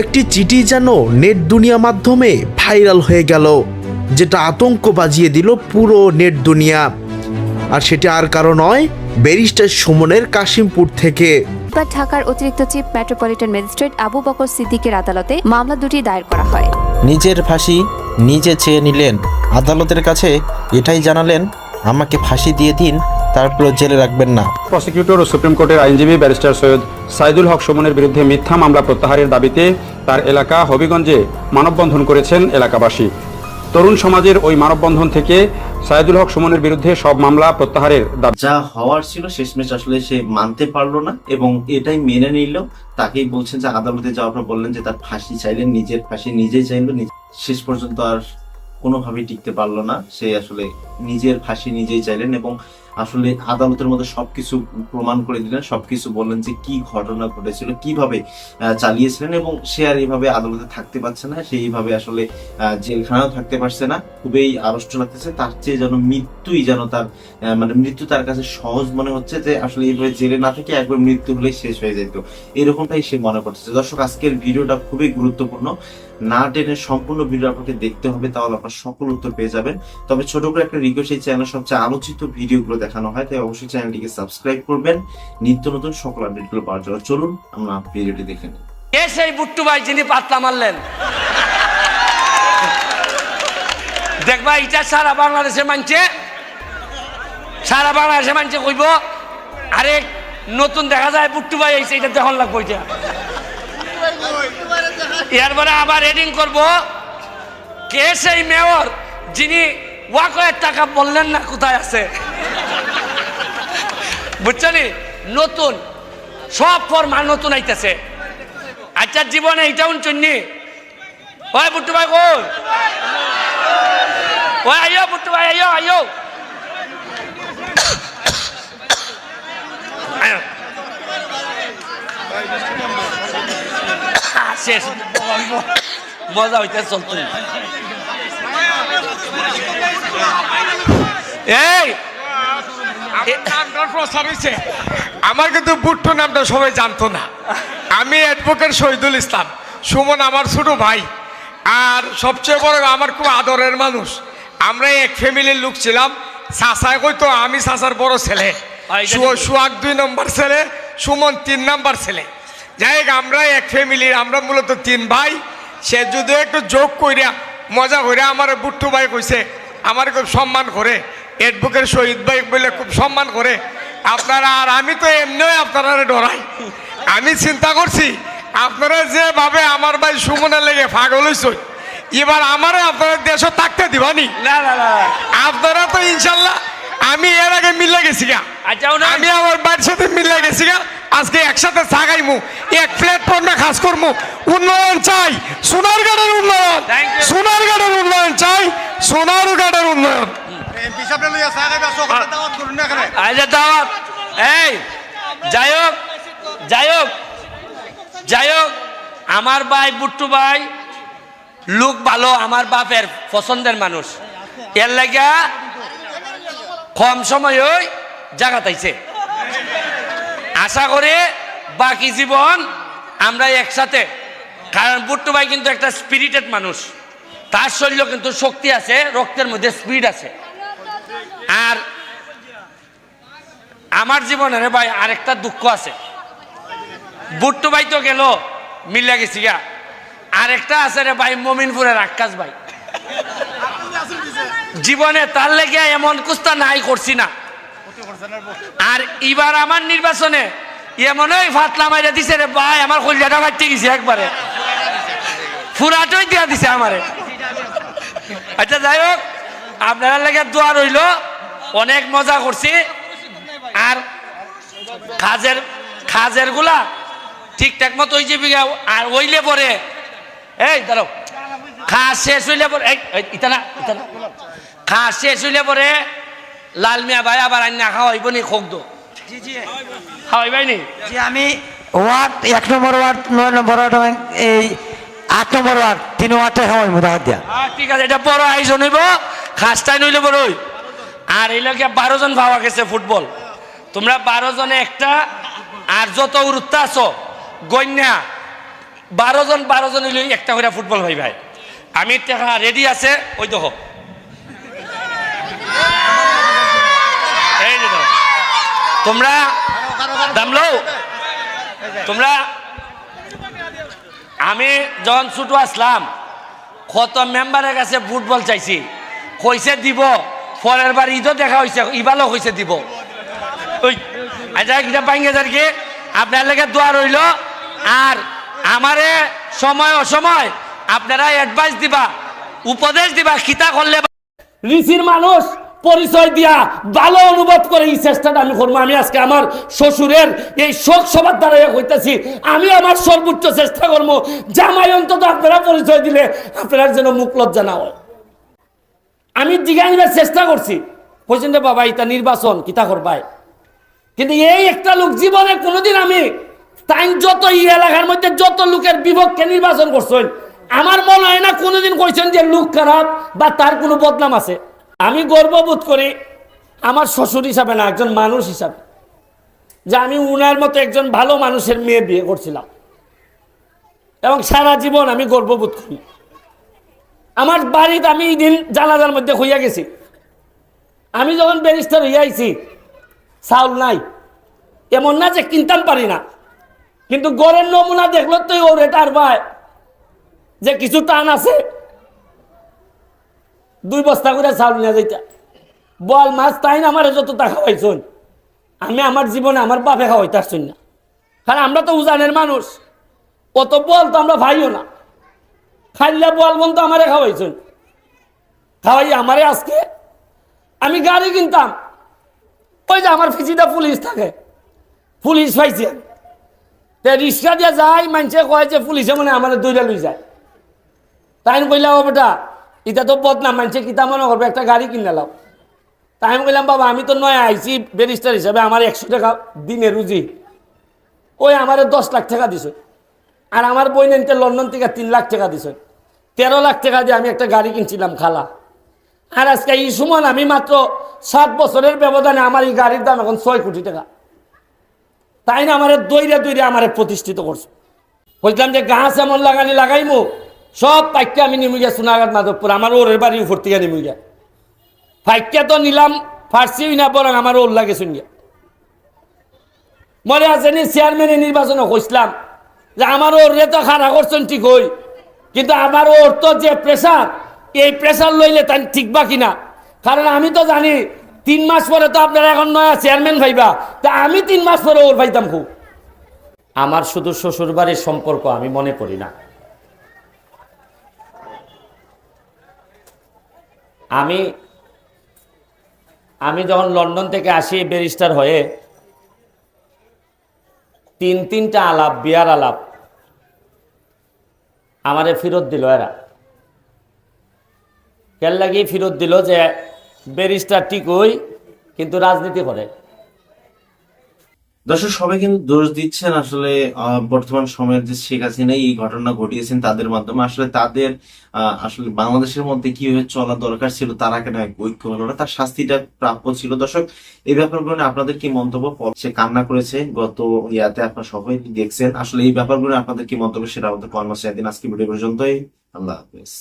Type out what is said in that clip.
একটি চিঠি যেন নেট দুনিয়া মাধ্যমে ভাইরাল হয়ে গেল যেটা আতঙ্ক বাজিয়ে দিল পুরো নেট দুনিয়া। আর সেটা আর কারও নয় ব্যারিস্টার সুমনের কাশিমপুর থেকে। বুধবার ঢাকার অতিরিক্ত chief metropolitan magistrate Abu Bakar সিদ্দিকের আদালতে মামলা দুটি দায়ের করা হয়। নিজের ফাঁসি নিজে চেয়ে নিলেন। আদালতের কাছে এটাই জানালেন আমাকে ফাঁসি দিয়ে দিন তারপর জেলে রাখবেন না। প্রসিকিউটর ও সুপ্রিম কোর্টের আইনজীবী ব্যারিস্টার সৈয়দ সাইদুল হক সুমনের বিরুদ্ধে মিথ্যা মামলা প্রত্যাহারের দাবিতে তার এলাকা হবিগঞ্জে মানববন্ধন করেছেন এলাকাবাসী। তরুণ সমাজের ওই মানববন্ধন থেকে সাইদুল হক সুমনের বিরুদ্ধে সব মামলা প্রত্যাহারের দাবি। যা হওয়ার ছিল শেষমেশ আসলে সে মানতে পারল না এবং এটাই মেনে নিল। তাকেই বলছেন যে আদালতে যাওয়ার পর বললেন যে তার ফাঁসি চাইলেন নিজের ফাঁসি নিজে চাইলো শেষ পর্যন্ত আর কোনোভাবেই টিকতে পারল না। সে আসলে নিজের ফাঁসি নিজেই চাইলেন এবং আসলে আদালতের মধ্যে সবকিছু প্রমাণ করে দিলেন, সবকিছু বললেন যে কি ঘটনা ঘটেছিল, কীভাবে চালিয়েছিলেন এবং সে আর এইভাবে আদালতে থাকতে পারছে না, সে এইভাবে আসলে জেলখানাও থাকতে পারছে না, খুবই আড়ষ্ট লাগতেছে, তার চেয়ে যেন মৃত্যুই যেন তার মানে মৃত্যু তার কাছে সহজ মনে হচ্ছে যে আসলে এইভাবে জেলে না থেকে একবার মৃত্যু হলেই শেষ হয়ে যেত। এরকমটাই সে মনে করতেছে। দর্শক, আজকের ভিডিওটা খুবই গুরুত্বপূর্ণ। না টেনে সম্পূর্ণ ভিডিও আপনাকে দেখতে হবে, তাহলে আপনার সকল উত্তর পেয়ে যাবেন। তবে ছোট করে একটা রিকোয়েস্ট এই চ্যানেল সবচেয়ে আলোচিত ভিডিওগুলো দেখানো হয়, তাই অবশ্যই চ্যানেলটিকে সাবস্ক্রাইব করবেন। নিত্য নতুন সকল আপডেটগুলো পাওয়ার জন্য চলুন, আমরা ভিডিওটি দেখে নিই। কে সেই বুট্টু ভাই যিনি পাতলা মারলেন? দেখবা এটা সারা বাংলাদেশে মানছে। সারা বাংলাদেশে মানছে কইব। আরে, নতুন দেখা যায় বুট্টু ভাই এইছে এটা দেখন লাগবো, এটা। এরপরে আবার এডিং করব। কে সেই মেয়র যিনি ওয়া ওয়াকয়ের টাকা বললেন না কোথায় আছে? বুঝছনি নতুন। সব ফরমা নতুন আইতেছে। আচ্ছা জীবনে এইটা উনচন্নি ওই বুট্টু ভাই কই? ওই আইও বুট্টু ভাই আইও আইও। শেষ। মজা হইতে চলতো এই! আমার কিন্তু বুট্টু নামটা সবাই জানতো না। আমি অ্যাডভোকেট শহীদুল ইসলাম। সুমন আমার ছোট ভাই। আর সবচেয়ে বড় আমার খুব আদরের মানুষ। আমরা এক ফ্যামিলির লোক ছিলাম। চাষায় কইতো আমি চাষার বড় ছেলে। আই জানি সু- কই। সুয়াগ দুই নম্বর ছেলে সুমন তিন নম্বর ছেলে। যাই আমরা এক ফ্যামিলির আমরা মূলত তিন ভাই। সে যদি একটু যোগ কইরা মজা কইরা আমার বুট্টু ভাই কইছে আমার খুব সম্মান করে। এডভোকেট শহীদ ভাই বলে খুব সম্মান করে। আপনারা আর আমি তো এমনিও আপনারা ডরাই। আমি চিন্তা করছি আপনারা যেভাবে আমার ভাই সুমনের লেগে পাগল হইছে এবার আমারে আপনারা দেশে থাকতে দিবানি? না না না। আপনারা তো ইনশাল্লাহ আমি এর আগে মিলে গেছি গা। আমি আমার বাড়ির সাথে মিলে গেছি গা। আজকে একসাথে চাগাইমু এক প্ল্যাটফর্মে কাজ করব উন্নয়ন চাই। সোনারগাঁড়ের উন্নয়ন. সোনারগাঁড়ের উন্নয়ন চাই। সোনারগাঁড়ের উন্নয়ন। দাওয়াত এই যাই হোক যাই হোক যাই হোক আমার ভাই বুট্টু ভাই লোক ভালো আমার বাপের পছন্দের মানুষ। এর লাগা কম সময় ওই জায়গা তাইছে আশা করে বাকি জীবন আমরা একসাথে। কারণ বুট্টু ভাই কিন্তু একটা স্পিরিটেড মানুষ। তার শরীর কিন্তু শক্তি আছে রক্তের মধ্যে স্পিড আছে। আর আমার জীবনে রে ভাই আরেকটা দুঃখ আছে। বুট্টু ভাই তো গেল মিলে গেছি গা। আরেকটা আছে রে ভাই মমিনপুরের আকাশ ভাই। জীবনে তার লেগে এমন কুস্তা নাই করছি না। আর এবার আমার নির্বাচনে এমনই ফাতলা মাইরা দিছে রে ভাই আমার কলিজাটা ফাটতে গেছে একবারে। ফুরাটই দিয়া দিছে আমারে। আচ্ছা যাই হোক আপনারা লেগে দোয়া রইল। অনেক মজা করছি। আর খাজের খাজেরগুলা ঠিকঠাক মতো ওই যে বিঘা আর ওইলে পরে এই দাঁড়াও। খাস শেষ হইলে পরে এই এই, ইতা না ইতা না খাস শেষ হইলে পরে লাল মিয়া ভাই আবার আইনা খাওয়াইব নি খোক দো খাওয়াইবাই নি? যে আমি ওয়ার্ড এক নম্বর ওয়ার্ড নয় নম্বর ওয়ার্ড এই আট নম্বর ওয়ার্ড তিন ওয়ার্ডে হয় মোটামুটি দিয়া। ঠিক আছে এটা বড় আয়োজন হইব। খাসটাই নইলে বড় হই আর এই লোকে বারো জন ভাবা গেছে ফুটবল। তোমরা বারো জনে একটা আর যত উরুত্তা আছো গন্যা বারো জন বারো জন হইলে একটা করে ফুটবল ভাই ভাই। আমি টাকা রেডি আছে ওই দেখো এই যে দেখো। তোমরা দাম লও। তোমরা, আমি যখন ছুটু আসলাম, কত মেম্বারের কাছে ফুটবল চাইছি। কইছে দিব, পরের বার ঈদও দেখা হয়েছে ইবালও কইছে দিব। ওই আচ্ছা কিটা পাইঙ্গে যার কি? আপনার লেগে দোয়া রইল। আর আমারে সময় অসময় আপনারা অ্যাডভাইস দিবা, উপদেশ দিবা, খিতা করলে ঋষির মানুষ পরিচয় দিয়া ভালো অনুভব করে এই চেষ্টাটা আমি করব। আমি আজকে আমার শ্বশুরের এই শোক সভার দ্বারা হইতেছি আমি আমার সর্বোচ্চ চেষ্টা করব, জামাই অন্তত আপনারা পরিচয় দিলে আপনারা যেন মুখ লজ্জা না হয়। আমি জিজ্ঞাসা নিবার চেষ্টা করছি। বলছেন যে, বাবা, এটা নির্বাচন, কিতা করবাই? কিন্তু এই একটা লোক জীবনে কোনোদিন আমি তাই যত এই এলাকার মধ্যে যত লোকের বিপক্ষে নির্বাচন করছেন, আমার মনে হয় না কোনোদিন কইছেন যে, লোক খারাপ বা তার কোনো বদনাম আছে। আমি গর্ববোধ করি আমার শ্বশুর হিসাবে না, একজন মানুষ হিসাবে, যে আমি উনার মতো একজন ভালো মানুষের মেয়ে বিয়ে করছিলাম। এবং সারা জীবন আমি গর্ববোধ করি। আমার বাড়িতে আমি এই দিন জানাজার মধ্যে হইয়া গেছি। আমি যখন ব্যারিস্টার হইয়া আইছি চাউল নাই। এমন না যে কিনতাম পারি না। কিন্তু গড়ের নমুনা দেখল তো ও রেটার ভাই, যে কিছু টান আছে দুই বস্তা করে চাউল নিয়ে যাইতা। বল মাছ তাই না আমার যত টাকা খাওয়াইছুন আমি আমার জীবনে আমার বাপে খাওয়াইতে আসছুন না। কারণ আমরা তো উজানের মানুষ। অত বল তো আমরা ভাইও না। খাইলে বল বল তো আমারে খাওয়াইছুন। খাওয়াই আমারে আজকে আমি গাড়ি কিনতাম। ওই যে আমার ফিজিটা পুলিশ থাকে। পুলিশ পাইছে। তে রিক্সা দিয়ে যায় মানুষে কয় যে পুলিশে মানে আমার দৌড়া লই যায়। তাই কইলাম, ও বেটা এটা তো বদনাম মানুষে কিতা মনে করবে? একটা গাড়ি কিনে লাও তাই আমি কইলাম, বাবা, আমি তো নয় আইসি ব্যারিস্টার হিসাবে আমার একশো টাকা দিনে রুজি। ওই আমারে দশ লাখ টাকা দিছে। আর আমার বই নিতে লন্ডন থেকে তিন লাখ টাকা দিছে। তেরো লাখ টাকা দিয়ে আমি একটা গাড়ি কিনছিলাম খালা। আর আজকে এই সময় আমি মাত্র সাত বছরের ব্যবধানে আমার এই গাড়ির দাম এখন ছয় কোটি টাকা। তাই না, আমার দৈরে দৈরে আমার প্রতিষ্ঠিত করছে। বলছিলাম যে গাছ এমন লাগানি লাগাইমো সব পাইকা আমি নেমে গিয়া সোনাঘাট মাধবপুর, আমার ওরের বাড়ি উপর থেকে নেমে গিয়া। ফাইকা তো নিলাম ফার্সিও না বরং আমার ওর লাগে শুনিয়া। মনে আছে নি চেয়ারম্যানে নির্বাচনে কইসলাম যে আমার ওর তো খারাপ করছেন ঠিক হই কিন্তু আমার ওর তো যে প্রেশার এই প্রেশার লইলে তাই ঠিক বা কিনা? কারণ আমি তো জানি তিন মাস পরে তো আপনারা এখন নয়া চেয়ারম্যান ভাইবা, তা আমি তিন মাস পরে ওর ভাইতাম খুব। আমার শুধু শ্বশুর বাড়ির সম্পর্ক আমি মনে করি না। আমি আমি যখন লন্ডন থেকে আসি ব্যারিস্টার হয়ে, তিন তিনটা আলাপ, বিয়ার আলাপ আমারে ফেরত দিল এরা। কেন লাগিয়ে ফেরত দিল যে ব্যারিস্টার ঠিকই কিন্তু রাজনীতি করে। দর্শক, সবাই কিন্তু দোষ দিচ্ছেন আসলে বর্তমান সময়ের যে শেখ হাসিনা এই ঘটনা ঘটিয়েছেন তাদের মাধ্যমে। আসলে তাদের আসলে বাংলাদেশের মধ্যে কীভাবে চলা দরকার ছিল তারা কেন ঐক্য হলো না, তার শাস্তিটা প্রাপ্য ছিল। দর্শক, এই ব্যাপারগুলো আপনাদের কি মন্তব্য? সে কান্না করেছে, গত ইয়াতে আপনার সবাই দেখছেন। আসলে এই ব্যাপারগুলো আপনাদের কি মন্তব্য সেটা আমাদের কর্মচারী দিন। আজকে ভিডিও পর্যন্তই। আল্লাহ হাফেজ।